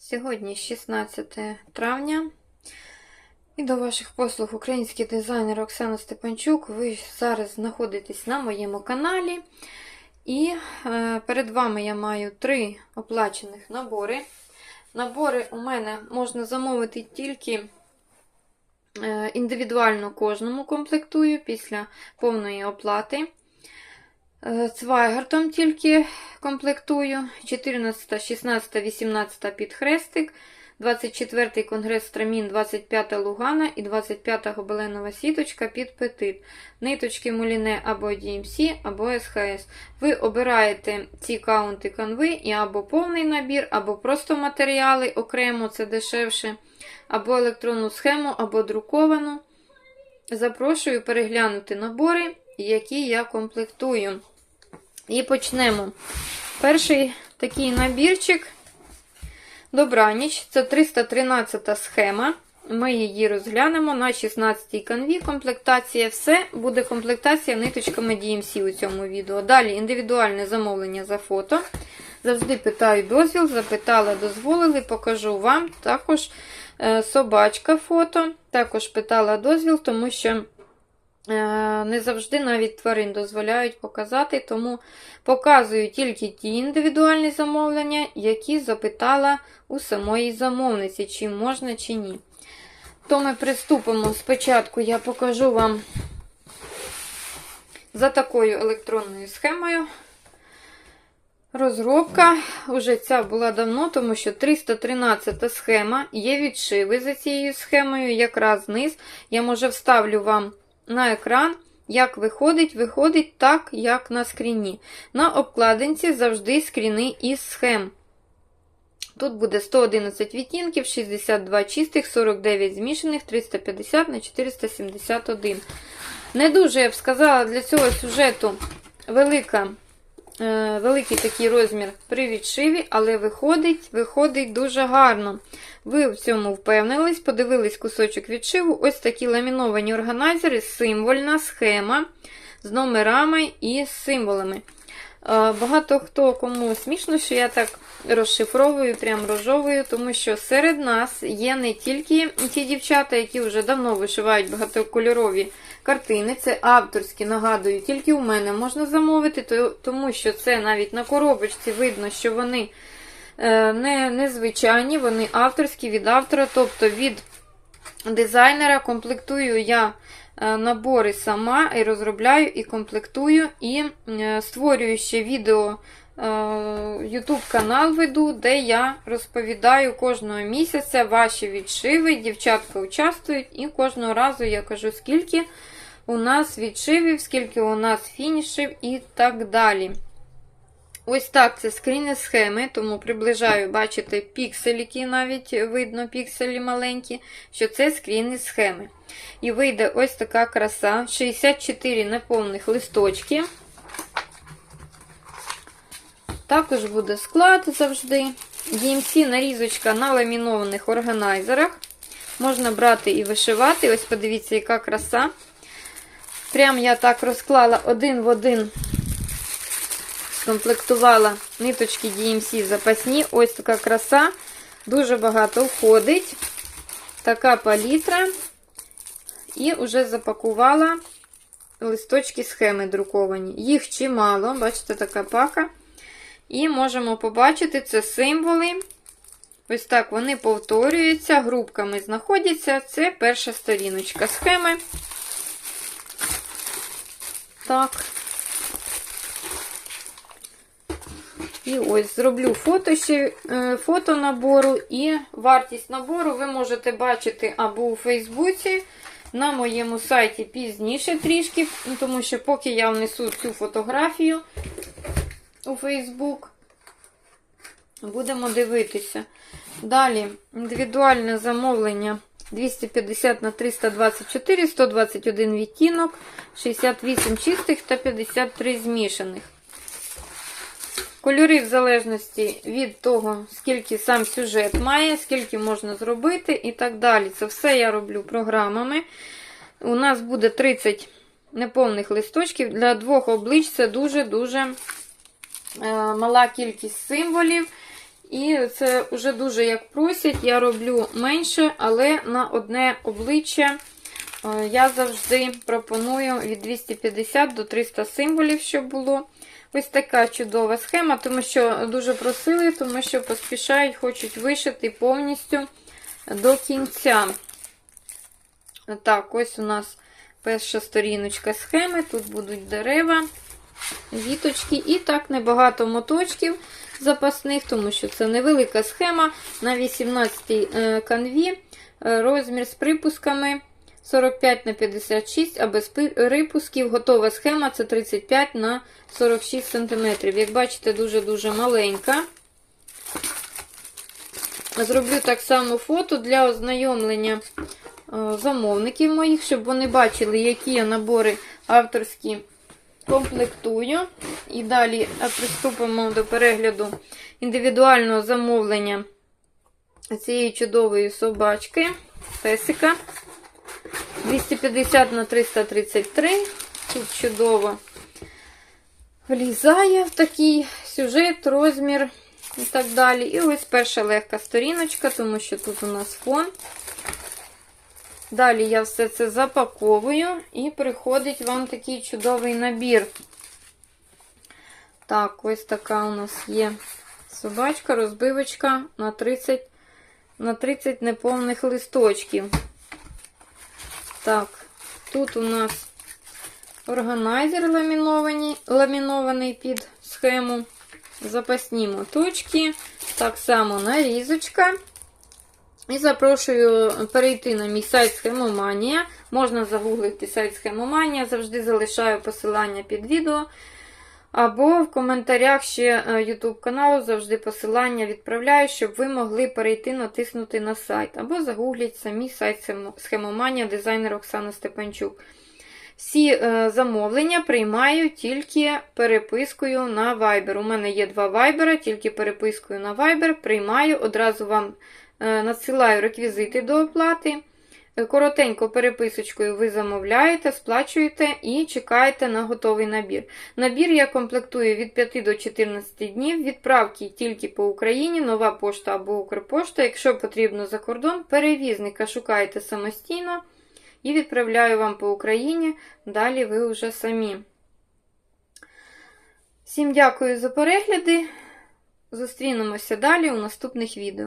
Сьогодні 16 травня. І до ваших послуг український дизайнер Оксана Степанчук. Ви зараз знаходитесь на моєму каналі. І е, перед вами я маю три оплачених набори. Набори у мене можна замовити тільки е, індивідуально кожному комплектую після повної оплати. Е, Цвайгартом тільки комплектую. 14, 16, 18 під хрестик, 24 конгрес Страмін, 25 Лугана і 25 гобеленова сіточка під петит. Ниточки Муліне або DMC, або СХС. Ви обираєте ці каунти канви і або повний набір, або просто матеріали окремо, це дешевше, або електронну схему, або друковану. Запрошую переглянути набори, які я комплектую. І почнемо. Перший такий набірчик Добраніч. Це 313 схема. Ми її розглянемо на 16-й канві. Комплектація. Все буде комплектація ниточками DMC у цьому відео. Далі індивідуальне замовлення за фото. Завжди питаю дозвіл, запитала, дозволили, покажу вам. Також е, собачка фото. Також питала дозвіл, тому що. Не завжди навіть тварин дозволяють показати, тому показую тільки ті індивідуальні замовлення, які запитала у самої замовниці, чи можна, чи ні. То ми приступимо. Спочатку я покажу вам за такою електронною схемою. Розробка уже ця була давно, тому що 313 схема, є відшиви за цією схемою, якраз низ. Я може вставлю вам на екран, як виходить, виходить так, як на скріні. На обкладинці завжди скріни із схем. Тут буде 111 відтінків, 62 чистих, 49 змішаних, 350 на 471. Не дуже, я б сказала, для цього сюжету велика, великий такий розмір при відшиві, але виходить, виходить дуже гарно. Ви в цьому впевнились, подивились кусочок відшиву. Ось такі ламіновані органайзери, символьна схема з номерами і символами. Е, Багато хто кому смішно, що я так розшифровую, прям рожовую, тому що серед нас є не тільки ті дівчата, які вже давно вишивають багатокольорові картини. Це авторські, нагадую, тільки у мене можна замовити, то- тому що це навіть на коробочці видно, що вони е, не, незвичайні, вони авторські від автора, тобто від дизайнера комплектую я е, набори сама і розробляю, і комплектую, і е, створюю ще відео. YouTube канал веду, де я розповідаю кожного місяця ваші відшиви. Дівчатка участвують, і кожного разу я кажу, скільки у нас відшивів, скільки у нас фінішів і так далі. Ось так це скріни схеми, тому приближаю, бачите, пікселіки навіть видно, пікселі маленькі, що це скріни схеми. І вийде ось така краса: 64 неповних листочки. Також буде склад завжди. DMC нарізочка на ламінованих органайзерах. Можна брати і вишивати. Ось подивіться, яка краса. Прям я так розклала один в один скомплектувала ниточки DMC запасні. Ось така краса. Дуже багато входить. Така палітра. І вже запакувала листочки схеми друковані. Їх чимало, бачите, така пака. І можемо побачити, це символи. Ось так вони повторюються, групками знаходяться. Це перша сторіночка схеми. Так. І ось зроблю фото ще е, фото набору і вартість набору ви можете бачити або у Фейсбуці, на моєму сайті пізніше трішки, тому що поки я внесу цю фотографію у Фейсбук, будемо дивитися. Далі індивідуальне замовлення 250 на 324, 121 відтінок, 68 чистих та 53 змішаних. Кольори в залежності від того, скільки сам сюжет має, скільки можна зробити і так далі. Це все я роблю програмами. У нас буде 30 неповних листочків. Для двох облич це дуже-дуже е, мала кількість символів. І це вже дуже як просять, я роблю менше, але на одне обличчя е, я завжди пропоную від 250 до 300 символів, щоб було. Ось така чудова схема, тому що дуже просили, тому що поспішають, хочуть вишити повністю до кінця. Так, ось у нас перша сторіночка схеми. Тут будуть дерева, віточки і так небагато моточків запасних, тому що це невелика схема на 18 канві. Е, Розмір з припусками 45 на 56, а без припусків готова схема це 35 на 46 см. Як бачите, дуже-дуже маленька. Зроблю так само фото для ознайомлення е, замовників моїх, щоб вони бачили, які я набори авторські комплектую. І далі е, приступимо до перегляду індивідуального замовлення цієї чудової собачки, песика. 250 на 333. Тут чудово влізає в такий сюжет, розмір і так далі. І ось перша легка сторіночка, тому що тут у нас фон. Далі я все це запаковую і приходить вам такий чудовий набір. Так, ось така у нас є собачка, розбивочка на 30, на 30 неповних листочків. Так, тут у нас органайзер ламінований, ламінований під схему. Запасні моточки, так само нарізочка. І запрошую перейти на мій сайт Схемоманія. Можна загуглити сайт Схемоманія, завжди залишаю посилання під відео. Або в коментарях ще YouTube каналу завжди посилання відправляю, щоб ви могли перейти, натиснути на сайт. Або загугліть самі сайт Схемоманія, дизайнер Оксана Степанчук. Всі е, замовлення приймаю тільки перепискою на Viber. У мене є два Viber, тільки перепискою на Viber приймаю, одразу вам е, надсилаю реквізити до оплати. Е, Коротенько переписочкою ви замовляєте, сплачуєте і чекаєте на готовий набір. Набір я комплектую від 5 до 14 днів. Відправки тільки по Україні, нова пошта або Укрпошта. Якщо потрібно за кордон, перевізника шукаєте самостійно і відправляю вам по Україні. Далі ви вже самі. Всім дякую за перегляди. Зустрінемося далі у наступних відео.